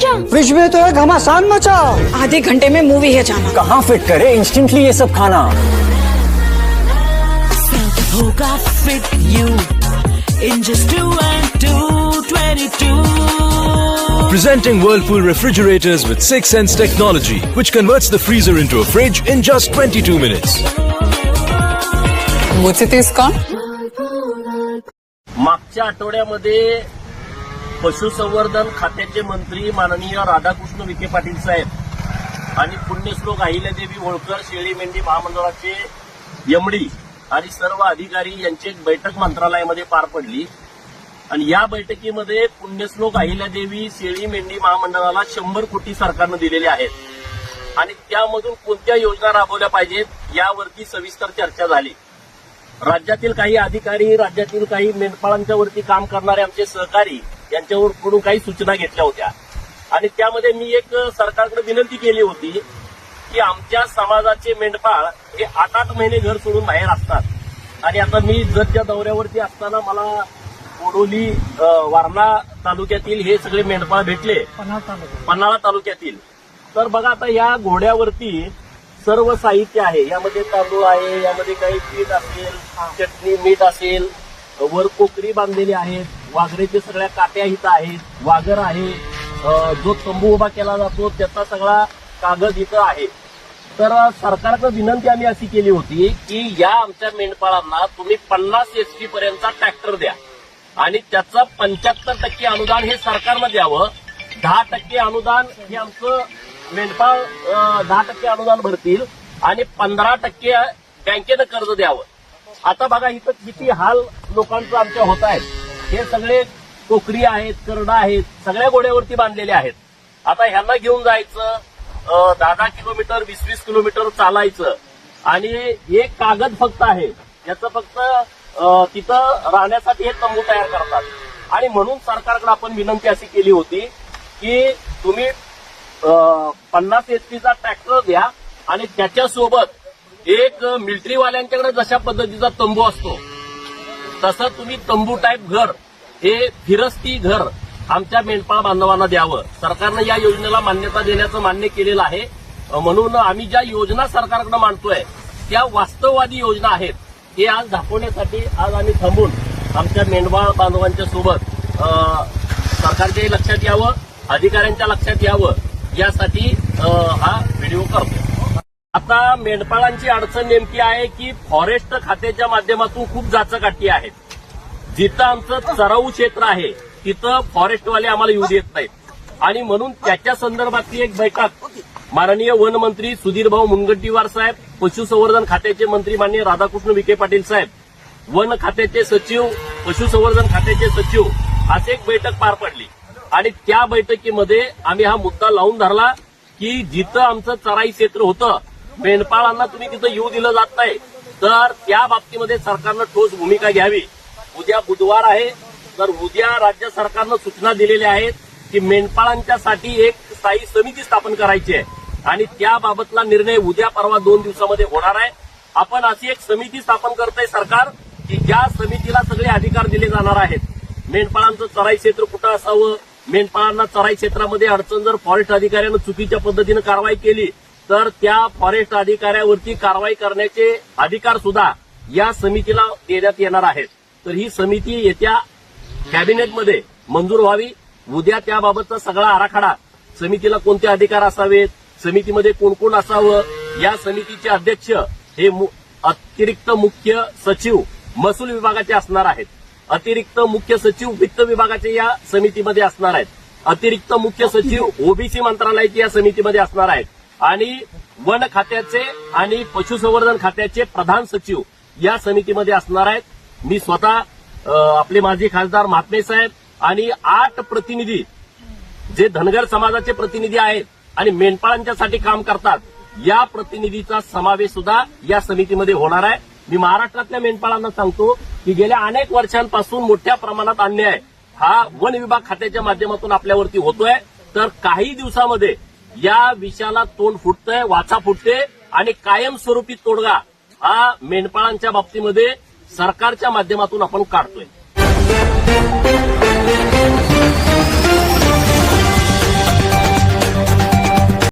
जा फ्रिज में तो है घमासान मचा आधे घंटे में मूवी है जाना कहाँ फिट करे इंस्टेंटली ये सब खाना होगा fit you in just two and two, 22. Presenting Whirlpool refrigerators with 6 Sense technology, which converts the freezer into a fridge in just 22 minutes. मुझे तो इसका मागच्या आठवड्यामध्ये पशुसंवर्धन खात्याचे मंत्री माननीय राधाकृष्ण विखे पाटील साहेब आणि पुण्यश्लोक अहिल्यादेवी होळकर शेळी मेंढी महामंडळाचे यमडी आणि सर्व अधिकारी यांची एक बैठक मंत्रालयामध्ये पार पडली. आणि या बैठकीमध्ये पुण्यश्लोक अहिल्यादेवी शेळी मेंढी महामंडळाला शंभर कोटी सरकारनं दिलेले आहेत. आणि त्यामधून कोणत्या योजना राबवल्या पाहिजेत यावरती सविस्तर चर्चा झाली. राज्यातील काही अधिकारी राज्यातील काही मेंढपाळांच्या वरती काम करणारे आमचे सहकारी यांच्याकडून काही सूचना घेतल्या होत्या. आणि त्यामध्ये मी एक सरकारकडे विनंती केली होती की आमच्या समाजाचे मेंढपाळ हे आठ आठ महिने घर सोडून बाहेर असतात. आणि आता मी जतच्या दौऱ्यावरती असताना मला कोडोली अं, वारणा तालुक्यातील हे सगळे मेंढपाळ भेटले. पन्हाळा तालुक्यातील. तर बघा आता या घोड्यावरती सर्व साहित्य आहे. यामध्ये तांदूळ आहे यामध्ये काही पीठ असेल चटणी मीठ असेल वर कोकरी बांधलेली आहेत वाघरेचे सगळ्या काट्या इथं आहेत वाघर आहे जो तंबू उभा केला जातो त्याचा सगळा कागद इथं आहे. तर सरकारचं विनंती आम्ही अशी केली होती की या आमच्या मेंढपाळांना तुम्ही पन्नास एचपी पर्यंतचा ट्रॅक्टर द्या. आणि त्याचं पंच्याहत्तर टक्के अनुदान हे सरकारनं द्यावं दहा टक्के अनुदान हे आमचं मेंढपाळ दहा टक्के अनुदान भरतील. आणि पंधरा टक्के बँकेनं कर्ज द्यावं. आता बघा इथं किती हाल लोकांचं आमच्या होत आहेत. हे सगळे कोकरी आहेत करडा आहेत सगळ्या गोड्यावरती बांधलेले आहेत. आता ह्यांना घेऊन जायचं दहा दहा किलोमीटर वीस वीस किलोमीटर चालायचं. आणि एक कागद फक्त आहे. याचं फक्त तिथं राहण्यासाठी हे तंबू तयार करतात. आणि म्हणून सरकारकडे आपण विनंती अशी केली होती की तुम्ही पन्नास एचपीचा ट्रॅक्टर द्या आणि त्याच्यासोबत एक मिलिटरीवाल्यांच्याकडे जशा पद्धतीचा तंबू असतो तसं तुम्ही तंबू टाईप घर हे फिरस्ती घर आमच्या मेंढपाळ बांधवांना द्यावं. सरकारनं या योजनेला मान्यता देण्याचं मान्य केलेलं आहे. म्हणून आम्ही ज्या योजना सरकारकडे मांडतोय त्या वास्तववादी योजना आहेत. हे आज दाखवण्यासाठी आज आम्ही थांबून आमच्या मेंढपाळ बांधवांच्या सोबत सरकारच्याही लक्षात यावं अधिकाऱ्यांच्या लक्षात यावं यासाठी हा व्हिडिओ करतो आता मेंढपाळांची अडचण नेमकी आहे की फॉरेस्ट खात्याच्या माध्यमातून खूप जाचकाठी आहेत. जिथं आमचं चराऊ क्षेत्र आहे तिथं फॉरेस्टवाले आम्हाला येऊ देत नाहीत. आणि म्हणून त्याच्या संदर्भातली एक बैठक माननीय वनमंत्री सुधीरभाऊ मुनगंटीवार साहेब पशुसंवर्धन खात्याचे मंत्री माननीय राधाकृष्ण विखे पाटील साहेब वन खात्याचे सचिव पशुसंवर्धन खात्याचे सचिव अशी एक बैठक पार पडली. आणि त्या बैठकीमध्ये आम्ही हा मुद्दा लावून धरला की जिथं आमचं चराई क्षेत्र होतं मेंढपाळांना तुम्ही तिथं येऊ दिलं जात नाही. तर त्या बाबतीमध्ये सरकारनं ठोस भूमिका घ्यावी. उद्या बुधवार आहे. तर उद्या राज्य सरकारनं सूचना दिलेल्या आहेत की मेंढपाळांच्यासाठी एक स्थायी समिती स्थापन करायची आहे. आणि त्याबाबतला निर्णय उद्या परवा दोन दिवसामध्ये होणार आहे. आपण अशी एक समिती स्थापन करतोय सरकार की ज्या समितीला सगळे अधिकार दिले जाणार आहेत. मेंढपाळांचं चराई क्षेत्र कुठं असावं? मेंढपाळांना चराई क्षेत्रामध्ये अडचण जर फॉरेस्ट अधिकाऱ्यानं चुकीच्या पद्धतीनं कारवाई केली तर त्या फॉरेस्ट अधिकाऱ्यावरती कारवाई करण्याचे अधिकार सुद्धा या समितीला देण्यात येणार आहेत. तर ही समिती येत्या कॅबिनेटमध्ये मंजूर व्हावी. उद्या त्याबाबतचा सगळा आराखडा समितीला कोणते अधिकार असावेत समितीमध्ये कोण कोण असावं या समितीचे अध्यक्ष हे मु- अतिरिक्त मुख्य सचिव महसूल विभागाचे असणार आहेत. अतिरिक्त मुख्य सचिव वित्त विभागाचे या समितीमध्ये असणार आहेत. अतिरिक्त मुख्य सचिव ओबीसी मंत्रालयाचे या समितीमध्ये असणार आहेत. आणि वन खात्याचे आणि पशुसंवर्धन खात्याचे प्रधान सचिव या समितीमध्ये असणार आहेत. मी स्वतः आपले माजी खासदार महात्मे साहेब आणि आठ प्रतिनिधी जे धनगर समाजाचे प्रतिनिधी आहेत आणि मेंढपाळांच्यासाठी काम करतात या प्रतिनिधीचा समावेश सुद्धा या समितीमध्ये होणार आहे. मी महाराष्ट्रातल्या मेंढपाळांना सांगतो की गेल्या अनेक वर्षांपासून मोठ्या प्रमाणात अन्याय हा वन विभाग खात्याच्या माध्यमातून आपल्यावरती होतोय. तर काही दिवसामध्ये या विषयाला तोंड फुटतंय वाचा फुटते आणि कायमस्वरूपी तोडगा हा मेंढपाळांच्या बाबतीमध्ये सरकारच्या माध्यमातून आपण काढतोय.